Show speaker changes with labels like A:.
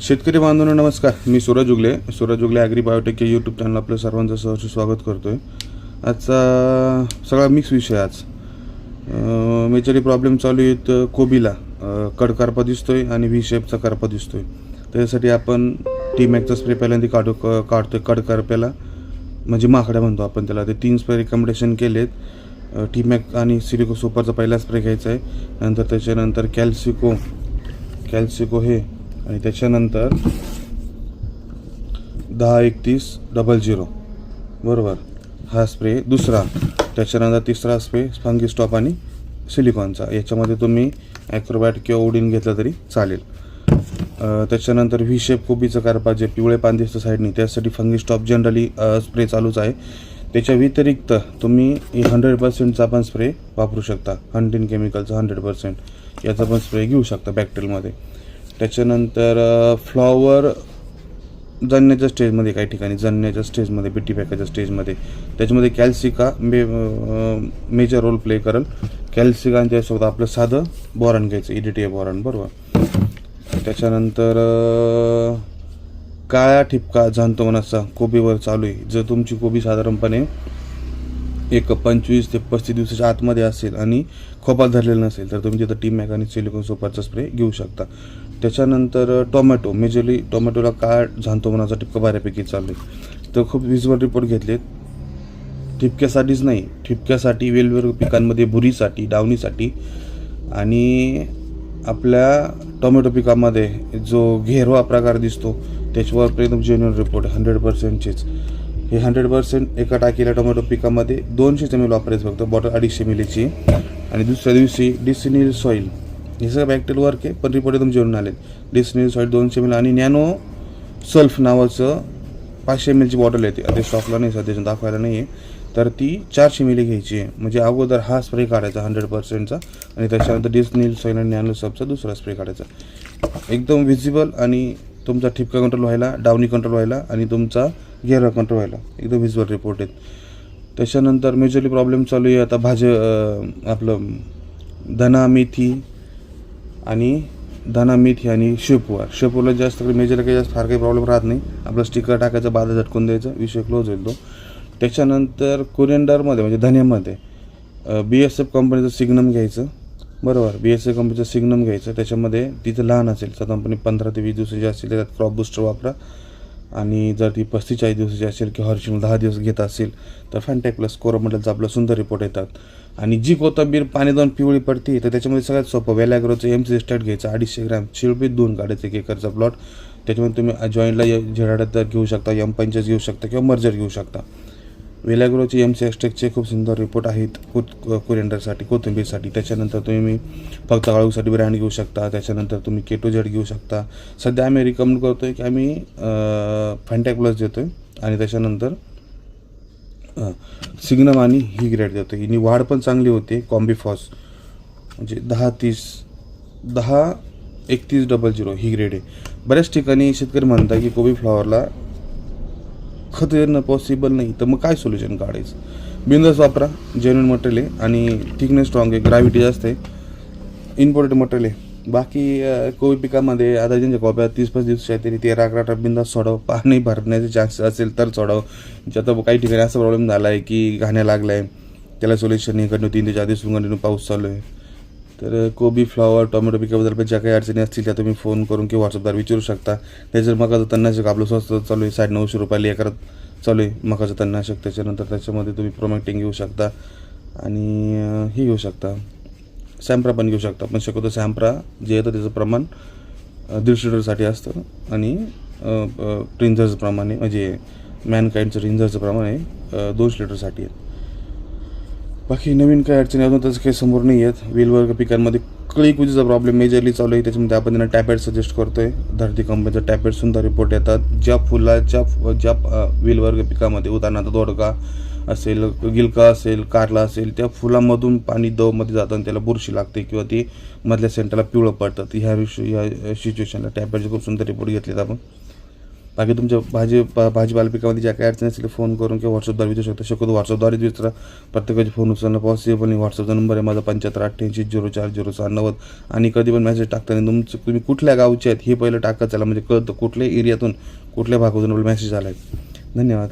A: शेतकरी बांधवांनो नमस्कार. मी सूरज उगले. सूरज उगले ॲग्री बायोटेक या यूट्यूब चॅनल आपलं सर्वांचं सहर्ष स्वागत करतो आहे आजचा सगळा मिक्स विषय आज. मेजरली प्रॉब्लेम चालू आहेत कोबीला. कडकारपा दिसतो आहे आणि व्ही शेपचा करपा दिसतो आहे त्याच्यासाठी आपण टी मॅकचा स्प्रे पहिल्यांदा काढू क- आहे कडकारप्याला. म्हणजे माकड्या म्हणतो आपण त्याला. ते तीन स्प्रे रिकमेंडेशन केलेत. टी मॅक आणि सिलिको सुपरचा पहिला स्प्रे घ्यायचा आहे. नंतर त्याच्यानंतर कॅल्सिको कॅल्सिको हे आणि त्याच्यानंतर दहा एकतीस डबल झिरो बरोबर. हा स्प्रे दुसरा. त्याच्यानंतर तिसरा स्प्रे फंगी स्टॉप आणि सिलिकॉनचा. याच्यामध्ये तुम्ही ॲक्रोबॅट किंवा ओडिन घेतलं तरी चालेल. त्याच्यानंतर व्ही शेप कोबीचं कारपा जे पिवळे पान दिसतं साईडनी त्यासाठी फंगी स्टॉप जनरली स्प्रे चालूच आहे. त्याच्या व्यतिरिक्त तुम्ही हंड्रेड पर्सेंटचा पण स्प्रे वापरू शकता. हंटिन केमिकलचा हंड्रेड पर्सेंट याचा पण स्प्रे घेऊ शकता बॅक्टेरियलमध्ये त्याच्यानंतर फ्लॉवर जणण्याच्या स्टेजमध्ये काही ठिकाणी जणण्याच्या स्टेजमध्ये बिट्टी पॅकाच्या स्टेजमध्ये. त्याच्यामध्ये Calcica may major role play करेल. कॅल्सिका आणि आपलं साधं बोरान घ्यायचं E इडिटिया बोरान बरोबर? त्याच्यानंतर काळा ठिपका जाणतो मनाचा कोबीवर चालू आहे. जर तुमची कोबी साधारणपणे एक पंचवीस ते पस्तीस दिवसाच्या आतमध्ये असेल आणि खोपात धरलेलं नसेल तर तुम्ही तिथं टीम मॅक आणि सिलिकॉन सोपाचा स्प्रे घेऊ शकता. त्याच्यानंतर टोमॅटो. मेजरली टोमॅटोला काळ झांतो मनाचा टिपका बऱ्यापैकी चालू आहे. तर खूप विज्युअल रिपोर्ट घेतलेत. ठिपक्यासाठीच नाही ठिपक्यासाठी वेगवेगळ्या पिकांमध्ये भुरीसाठी डावणीसाठी आणि आपल्या टोमॅटो पिकामध्ये जो घेरवा प्रकार दिसतो त्याच्यावर एकदम जेन्युअन रिपोर्ट हंड्रेड पर्सेंटचेच हे हंड्रेड पर्सेंट एका टाकीला टोमॅटो पिकामध्ये दोनशे एम एल वापरायचं फक्त बॉटल अडीचशे मिलीची आणि दुसऱ्या दिवशी डिसिनिल सॉईल हे सगळं बॅक्टेरियल वर्क आहे पण रिपोर्ट एकदम जेवण आले डिसिनिल सॉईट दोनशे एम एल आणि नॅनो सल्फ नावाचं पाचशे एम एलची बॉटल येते. आता स्टॉकला नाही सध्या दाखवायला नाही आहे तर ती चारशे मिली घ्यायची आहे. म्हणजे अगोदर हा स्प्रे काढायचा हंड्रेड पर्सेंटचा आणि त्याच्यानंतर डिस्नील सॉईल आणि नॅनो सल्फचा दुसरा स्प्रे काढायचा. एकदम विजिबल आणि तुमचा ठिपका कंट्रोल व्हायला डावनी कंट्रोल व्हायला आणि तुमचा गेअर कंट्रोल व्हायला. एकदम विजिबल रिपोर्ट आहेत. त्याच्यानंतर मेजरली प्रॉब्लेम चालू आहे. आता भाज्या आपलं धना मेथी आणि धना मेथी आणि शेपूवर. शेपूला जास्त मेजर काही जास्त फार काही प्रॉब्लेम राहत नाही. आपलं स्टिकर टाकायचं बाधा झटकून द्यायचं विषय क्लोज होईल तो. त्याच्यानंतर कुरिअंडरमध्ये म्हणजे धन्यामध्ये बी एस एफ कंपनीचं सिग्नम घ्यायचं. बरोबर? बी एस एफ कंपनीचं सिग्नम घ्यायचं. त्याच्यामध्ये तिथं लहान असेल साधारणपणे पंधरा ते वीस दिवसाचे असेल त्याच्यात क्रॉप बुस्टर वापरा. आणि जर ती पस्तीस चाळीस दिवसाची असेल किंवा हॉर्चिल दहा दिवस घेत असेल तर फॅन्टॅक प्लस कोरोमंडलचा आपला सुंदर रिपोर्ट येतात. आणि जी कोथंबीर पाणी जाऊन पिवळी पडते तर त्याच्यामध्ये सगळ्यात सोपं वेलॅग्रोचं एम सी स्टार्ट घ्यायचं. अडीचशे ग्रॅम शिळपीत दोन काढायचं एक एकरचा प्लॉट त्याच्यामध्ये तुम्ही जॉईंटला झेडाडा घेऊ शकता एम पंचेस घेऊ शकता किंवा मर्जर घेऊ शकता. वेलॅग्रोचे एम सी एक्स्ट्रेकचे खूप सुंदर रिपोर्ट आहेत कोत कुरिअंडरसाठी कोथिंबीरसाठी. त्याच्यानंतर तुम्ही फक्त आळूसाठी ब्रँड घेऊ शकता त्याच्यानंतर तुम्ही केटो जेड घेऊ शकता. सध्या आम्ही रिकमेंड करतो आहे की आम्ही फॅन्टॅक प्लस देतो आहे आणि त्याच्यानंतर सिग्नम आणि ही ग्रेड देतो हिनी वाढ पण चांगली होते कॉम्बिफॉस म्हणजे दहा तीस दहा एकतीस डबल झिरो ही ग्रेड आहे. बऱ्याच ठिकाणी शेतकरी म्हणतात की कोबी फ्लॉवरला खत येणं पॉसिबल नाही. तर मग काय सोल्युशन काढायचं? बिंदस वापरा जेन्युन मटेरियल आहे आणि थिकनेस स्ट्रॉंग आहे ग्रॅव्हिटी जास्त आहे. इम्पॉर्टंट मटेरियल आहे. बाकी कोबी पिकामध्ये आता ज्यांच्या कोब्या तीस पाच दिवस आहेत तरी तेरा अकरा अठरा बिंदास सोडावं. पाणी भरण्याचे चान्सेस असेल तर सोडावं. ज्यात काही ठिकाणी असा प्रॉब्लेम झाला आहे की घाण्या लागला आहे त्याला सोल्युशन हे करणं तीन ते चार दिवस कंटिन्यू पाऊस चालू आहे. तर कोबी फ्लॉवर टोमॅटो पिकाबद्दल पण ज्या काही अडचणी असतील त्या तुम्ही फोन करून किंवा व्हॉट्सअपद्वारे विचारू शकता. त्याच्यावर मकाचं तणनाशक आपलं स्वस्त चालू आहे साडे नऊशे रुपयाला एकरात चालू आहे मकाचं तणनाशक. त्याच्यानंतर त्याच्यामध्ये तुम्ही प्रोमॅक्टिंग घेऊ शकता आणि हे घेऊ शकता. सॅम्प्रा पण घेऊ शकता. पण शक्यतो सॅम्प्रा जे येतं त्याचं प्रमाण दीडशे लिटरसाठी असतं आणि ट्रिंझरचं आहे. म्हणजे मॅनकाइंडचं रिंझरचं प्रमाण आहे दोनशे लिटरसाठी आहे. बाकी नवीन काय अडचणी अजून त्याचं काही समोर नाही आहेत. वेलवर्ग पिकांमध्ये कळी कुजीचा प्रॉब्लेम मेजरली चालू आहे. त्याच्यामध्ये आपण त्यांना टॅबलेट सजेस्ट करतो आहे धरती कंपनीचा टॅबलेट सुंदर रिपोर्ट येतात. ज्या फुलाच्या ज्या वेलवर्ग पिकामध्ये उदाहरणार्थ दोडका असेल गिलका असेल कारला असेल त्या फुलामधून पाणी दवमध्ये जातं आणि त्याला बुरशी लागते किंवा ती मधल्या सेंटरला पिवळं पडतं. ह्या विषयी ह्या सिच्युएशनला टॅबलेटचे खूप सुंदर रिपोर्ट घेतलेत आपण. बाकी तुमच्या भाजी पा भाजीपाला पिकामध्ये ज्या काही अडचणी असतील फोन करून किंवा व्हॉट्सअपद्वारे विचारू शकता. शकतो व्हॉट्सअपद्वारेच विचारा. प्रत्येकाचे फोन उचलणं पॉसिबल नाही व्हॉट्सअपचा नंबर आहे माझा पंच्याहत्तर अठ्ठ्याऐंशी झिरो चार झिरो सहा नव्वद. आणि कधी पण मेसेज टाकताना तुमचं तुम्ही कुठल्या गावचे आहेत हे पहिलं टाकत चला म्हणजे कळतं कुठल्या एरियातून कुठल्या भागातून आपला मेसेज आला आहे धन्यवाद.